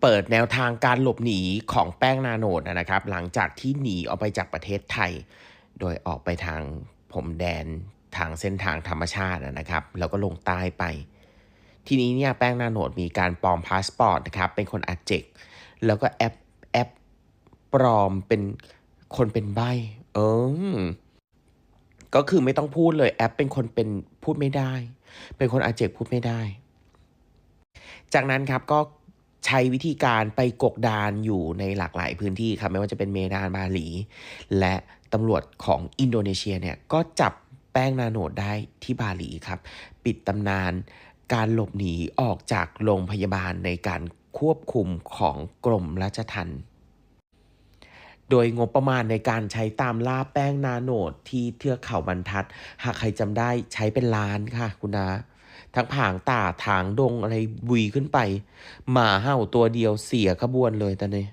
เปิดแนวทางการหลบหนีของแป้งนาโนดนะครับ หลังจากที่หนีออกไปจากประเทศไทย โดยออกไปทางผมแดนทางเส้นทางธรรมชาตินะครับ แล้วก็ลงใต้ไป ทีนี้เนี่ยแป้งนาโนดมีการปลอมพาสปอร์ตนะครับ เป็นคนอาเจก แล้วก็แอปแอปปลอมเป็นคนเป็นใบ เออ ก็คือไม่ต้องพูดเลยแอปเป็นคนเป็นพูดไม่ได้ เป็นคนอาเจกพูดไม่ได้ จากนั้นครับก็ ใช้วิธีการไปกกดานอยู่ในหลากหลายพื้นที่ครับไม่ว่าจะเป็นเมดานบาหลี และตำรวจของอินโดนีเซียเนี่ยก็จับแป้งนาโนดได้ที่บาหลีครับ ปิดตำนานการหลบหนีออกจากโรงพยาบาลในการควบคุมของกรมราชทัณฑ์โดยงบประมาณในการใช้ตามล่าแป้งนาโนดที่เทือกเขาบรรทัด หากใครจำได้ใช้เป็นล้านค่ะคุณนา ทั้งผางตาถางดงอะไรบุยขึ้นไป หมาเห่าตัวเดียวเสียขบวนเลยตอนนี้